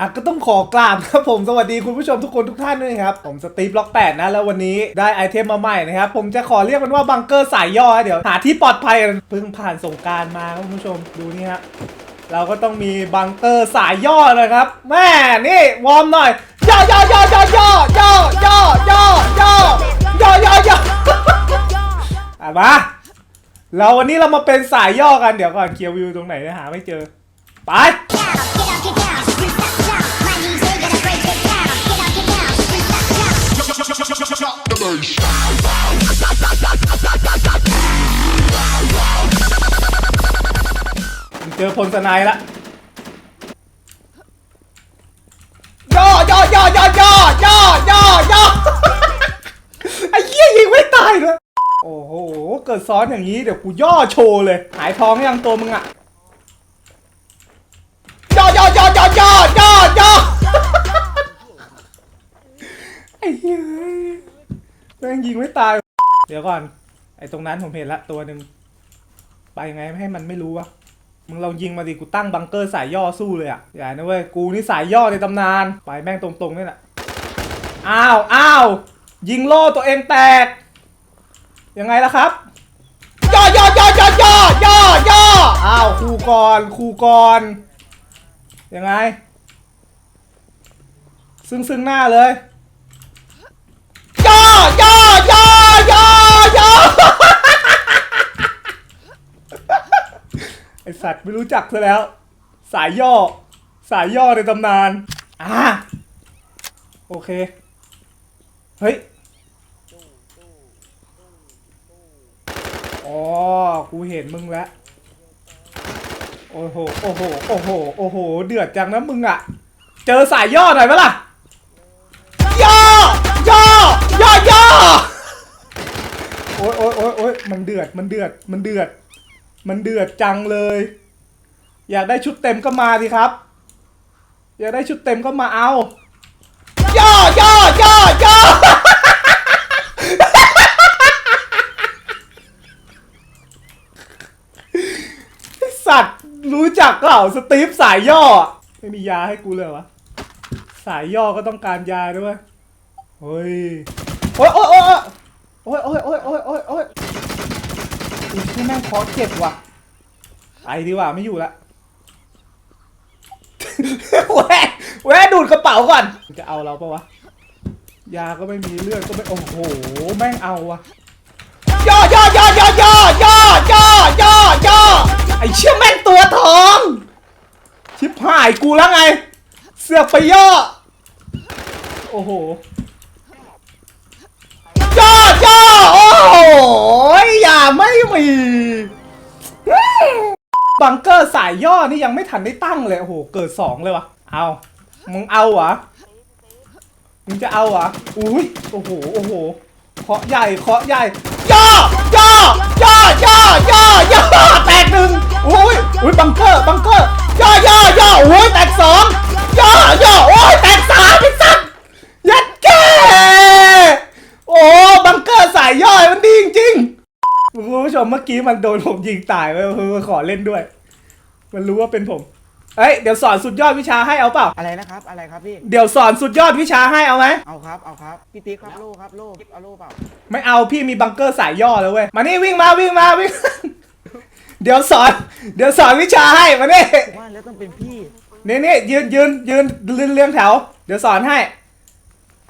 อะก็ต้องขอกราบครับผมสวัสดีคุณผู้ชมทุกคนทุกท่านด้วยครับ ผมสตีฟล็อก8นะแล้ววันนี้ได้ไอเทมมาใหม่นะครับ ผมจะขอเรียกมันว่าบังเกอร์สายย่อเดี๋ยว หาที่ปลอดภัยกันเพิ่งผ่านสงกรารมาครับคุณผู้ชมดูนี่ฮะเราก็ต้องมีบังเกอร์สายย่อนะครับแม่นี่วอร์มหน่อยย่อย่อย่อย่อย่อย่อย่อย่อย่อย่อย่อย่ออะมาเราวันนี้เรามาเป็นสายย่อกันเดี๋ยวก่อนเคลียร์วิวตรงไหนเนี่ยหาไม่เจอไป freestyle down. the bass. เจอพลสนายละย่อย่อย่อย่อย่อย่อย่อย่อไอ้เหี้ยยิงไม่ตายเลยโอ้โหเกิดซ้อนอย่างนี้เดี๋ยวกูย่อโชว์เลย หายท้องยังตัวมึงอะย่อย่อย่อย่อย่อย่อย่อ ไอ้ เหี้ยแม่งยิงไม่ตาย เดี๋ยวก่อน ไอ้ตรงนั้นผมเห็นละตัวหนึ่งไปยังไงไม่ให้มันไม่รู้วะมึงเรายิงมาดิกูตั้งบังเกอร์สายย่อสู้เลยอะอย่านะเว้ยกูนี่สายย่อในตำนาน ไปแม่งตรงๆนี่แหละอ้าวอ้าวยิงโล่ตัวเองแตก ยังไงล่ะครับย่อย่อย่อย่อย่อย่อย่ออ้าวครูก่อนครูก่อนยังไง ซึ่งซึ่งหน้าเลยอย่อย่อย่อย่อ ไอสัตว์ไม่ รู้จักซะแล้ว สายย่อ สายย่อในตำนาน อ่า โอเค เฮ้ย อ๋อ กูเห็นมึงแล้ว โอ้โห โอ้โห โอ้โห โอ้โห เดือดจังนะมึงอะเจอสายย่อหน่อยไหมล่ะ ย่อ ย่อ ย่อย่อโอ้ยโอ้ยโอ้ยโอ้ยมันเดือด มันเดือด มันเดือด มันเดือดจังเลย อยากได้ชุดเต็มก็มาสิครับ อยากได้ชุดเต็มก็มาเอาย่อย่อย่อย่อไอ้สัตว์รู้จักเปล่าสตีฟสายย่อ ไม่มียาให้กูเลยวะ สายย่อก็ต้องการยาด้วยเฮ้ยโอ๊ยโอ๊ยโอ๊ยโอ๊ยโอ๊ยโอ๊ยโอ๊ยโอ๊ยโอ๊ยอีที่แม่งคอเจ็บว่ะไปดีกว่าไม่อยู่ละ แหวะแหวะดูดกระเป๋าก่อน จะเอาเราปะวะ ยาก็ไม่มีเลือดก็ไม่ โอ้โห แม่งเอาวะย่อย่อย่อย่อย่อย่อย่อย่อย่อไอเชี่ยแม่งตัวทอง ชิบหายกูแล้วไง เสือกไปย่อ โอ้โห ย่อย่อโอ้โหอย่าไม่มี บังเกอร์สายย่อนี่ยังไม่ทันได้ตั้งเลย โอ้โห เกิดสองเลยวะเอามึงเอาเหรอมึงจะเอาเหรออุ้ย โอ้โห โอ้โห เคาะใหญ่ เคาะใหญ่ ย่อย่อย่อย่อย่อย่อแตกหนึ่งอุ้ยอุ้ยบังเกอร์ บังเกอร์ ย่อย่อย่ออุ้ยแตกสองย่อย่อโอ้ยแตกสามไอ้สัสยัดแก่โอ้ บังเกอร์สายย่อยมันดีจริงๆคุณผู้ชม เมื่อกี้มันโดนผมยิงตายไปเพื่อขอเล่นด้วย มันรู้ว่าเป็นผม เอ้ยเดี๋ยวสอนสุดยอดวิชาให้เอาเปล่า อะไรนะครับ อะไรครับพี่ เดี๋ยวสอนสุดยอดวิชาให้เอาไหม เอาครับ เอาครับ พี่ติ๊กครับโล่ครับโล่เอาโล่เปล่า ไม่เอาพี่มีบังเกอร์สายย่อแล้วเว้ย มานี่วิ่งมาวิ่งมาวิ่ง เดี๋ยวสอน เดี๋ยวสอนวิชาให้มานี่ว่าแล้วต้องเป็นพี่ นี่นี่ยืนยืนยืนเรียงเรียงแถว เดี๋ยวสอนให้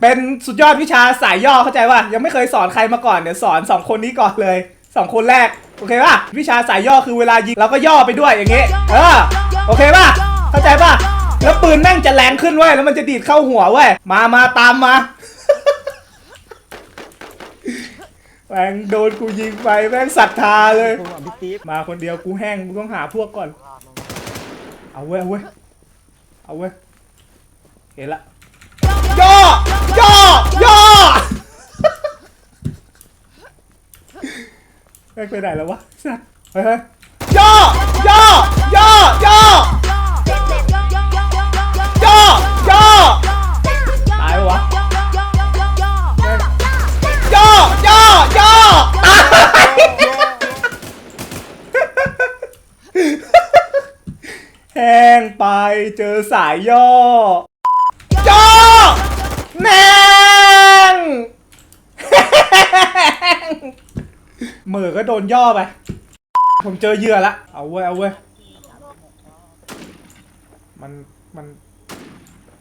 เป็นสุดยอดวิชาสายย่อเข้าใจป่ะยังไม่เคยสอนใครมาก่อนเดี๋ยวสอนสองคนนี้ก่อนเลย สองคนแรก โอเคป่ะ วิชาสายย่อคือเวลายิงเราก็ย่อไปด้วยอย่างเงี้เออ โอเคป่ะ เข้าใจป่ะ แล้วปืนแม่งจะแรงขึ้นเว้ย แล้วมันจะดีดเข้าหัวเว้ย มามาตามมาแม่งโดนกูยิงไปแม่งศรัทธาเลยมกับพี่ติ๊กมาคนเดียวกูแห้งกูต้องหาพวกก่อน เอาเว้ยเอาเว้ยเอาเว้ยเห็นละ ม่งไปไหนแล้ววะสัตว์เฮ้ยเฮ้ยย่อย่อย่อย่อย่อย่อตายวะย่อย่อย่อตายแห้งไปเจอสายย่อแนง เหมือก็โดนย่อไป ผมเจอเหยื่อละ เอาเว้ย เอาเว้ย มัน มัน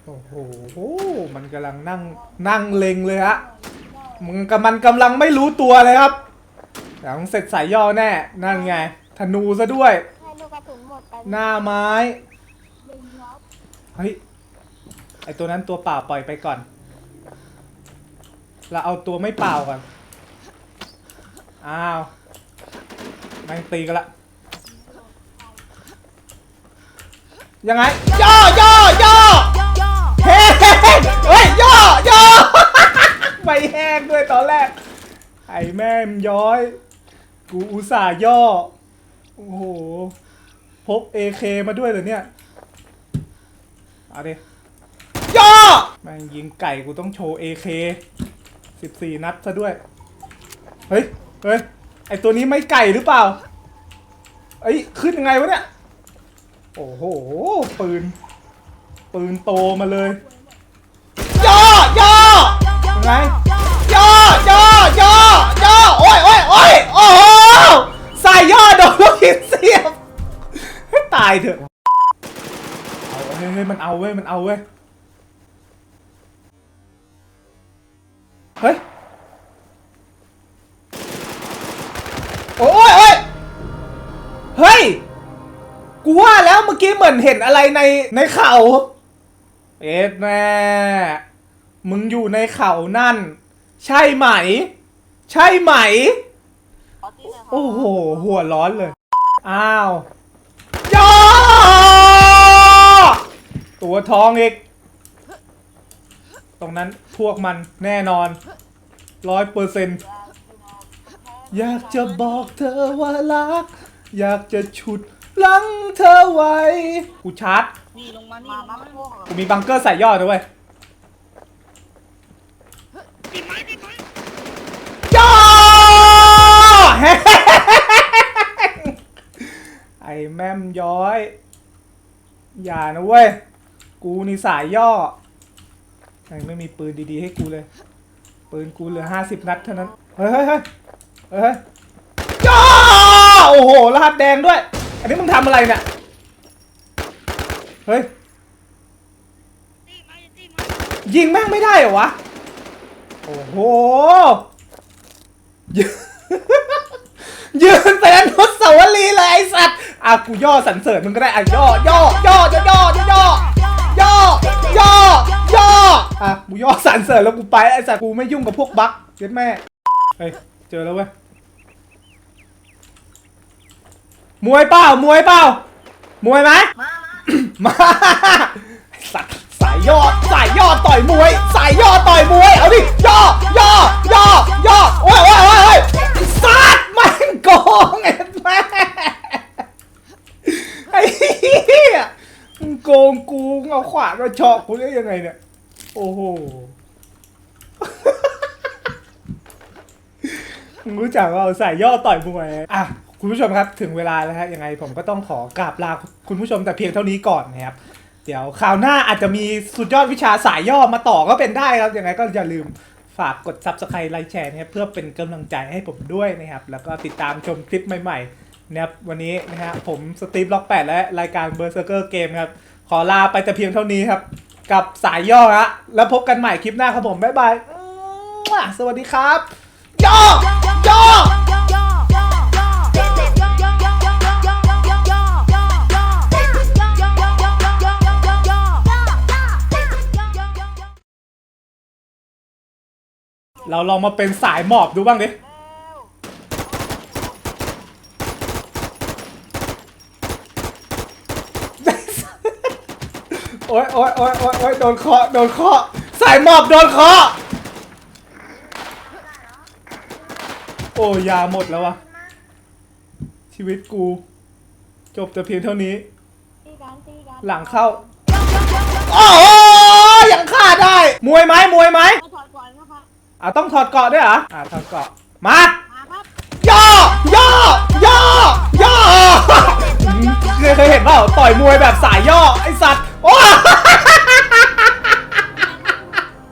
โอ้โห มันกำลังนั่ง นั่งเลงเลยฮะมึงกับมันกำลังไม่รู้ตัวเลยครับเดี๋ยวต้องเสร็จสายย่อแน่ นั่นไง ธนูซะด้วย ให้ลูกกระสุนหมดไปหน้าไม้ เฮ้ย ไอตัวนั้นตัวเปล่าปล่อยไปก่อน เราเอาตัวไม่เปล่าก่อน อ้าวแม่งตีกันละ ยังไง ย่อย่อย่อเฮ้เฮ้ยย่อย่อไม่แห้งด้วยตอนแรก ไอ้แม่มย้อย กูอุตส่าห์ย่อ โอ้โห พก AK มาด้วยเหรอเนี่ยเอาดิย่อแม่งยิงไก่กูต้องโชว์ AK 14 นัดซะด้วย เฮ้ย เฮ้ย ไอตัวนี้ไม่ไก่หรือเปล่าเอ้ยขึ้นยังไงวะเนี่ย โอ้โห ปืน ปืนโตมาเลย ย่อย่อยังไง ย่อย่อย่อย่อโอ้ยโอ้ยโอ้ยโอ้โหใส่ย่อโดนลูกหินเสียบให้ตายเถอะเอาเฮ้ยมันเอาเว้ย มันเอาเว้ย เฮ้ย โอ้ยโอ้ยเฮ้ย กูว่าแล้วเมื่อกี้เหมือนเห็นอะไรในในเขาเอ็ดแม่มึงอยู่ในเขานั่น ใช่ไหม ใช่ไหม โอ้โห หัวร้อนเลย อ้าวย่อตัวทองอีก ตรงนั้นพวกมันแน่นอนร้อยเปอร์เซ็นต์ อยากจะบอกเธอว่ารัก อยากจะฉุดลังเธอไว้ กูชาร์จ นี่ลงมานี่ลงมากูมีบังเกอร์ใส่ยอดด้วยเวยปิดไม้ปิดไม้ย่อไอ้แม่มย้อย อย่านะเว้ย กูนี่สายย่อแม่งไม่มีปืนดีๆให้กูเลย ปืนกูเหลือห้าสิบนัดเท่านั้น เฮ้ยเฮ้ยเฮ้ย เฮ้ยยอโอ้โหรหัสแดงด้วย อันนี้มึงทำอะไรเนี่ย เฮ้ย ยิงแม่งไม่ได้เหรอวะ โอ้โห ยืนยืนเป็นอนุสาวรีย์เลยไอสัตว์อะกูย่อสรรเสริญมึงก็ได้อะย่อย่อย่อย่อย่อย่อย่อย่อย่อย่ออะกูย่อสรรเสริญแล้วกูไปไอสัตว์กูไม่ยุ่งกับพวกบั๊กเย็ดแม่เฮ้ย เจอแล้วเว้ยมวยเปล่ามวยเปล่ามวยไหมมาสัตว์สายยอดสายยอดต่อยมวย สายยอดต่อยมวยเอาดิย่อย่อย่อย่อโอ้ยโอ้ยโอ้ยโอ้ยสัตว์แม่งโกงไอ้แม่ไอ้เหี้ยมึงโกงกูเอาขวานมาเฉาะกูได้ยังไงเนี่ยโอ้โห มึงรู้จักว่าเอาสายย่อต่อยมวยอะคุณผู้ชมครับถึงเวลาแล้วฮะยังไงผมก็ต้องขอกราบลาคุณผู้ชมแต่เพียงเท่านี้ก่อนนะครับเดี๋ยวคราวหน้าอาจจะมีสุดยอดวิชาสายย่อมาต่อก็เป็นได้ครับยังไงก็อย่าลืมฝากกด subscribe ไลค์แชร์นะครับเพื่อเป็นกำลังใจให้ผมด้วยนะครับ แล้วก็ติดตามชมคลิปใหม่ๆนะครับวันนี้นะฮะผมสตีฟล็อก8และรายการ Berserker Game ครับ ขอลาไปแต่เพียงเท่านี้ครับ กับสายย่อฮะแล้วพบกันใหม่คลิปหน้าครับผม บ๊ายบาย สวัสดีครับ ย่อ เราลองมาเป็นสายหมอบดูบ้างดิโอ๊ยโอ๊ยโอ๊ยโอ๊ยโอ๊ยโดนเคาะโดนเคาะสายหมอบโดนเคาะโอ้ยาหมดแล้ววะชีวิตกู จบแต่เพียงเท่านี้ หลังเข้า โอ้โหยังฆ่าได้ มวยไหมมวยไหม อดก่อนนะคะอะต้องถอดเกราะด้วยเหรออะถอดเกราะมามาครับย่อย่อย่อย่อเคยเคยเห็นเปล่าต่อยมวยแบบสายย่อไอสัตว์โโอ้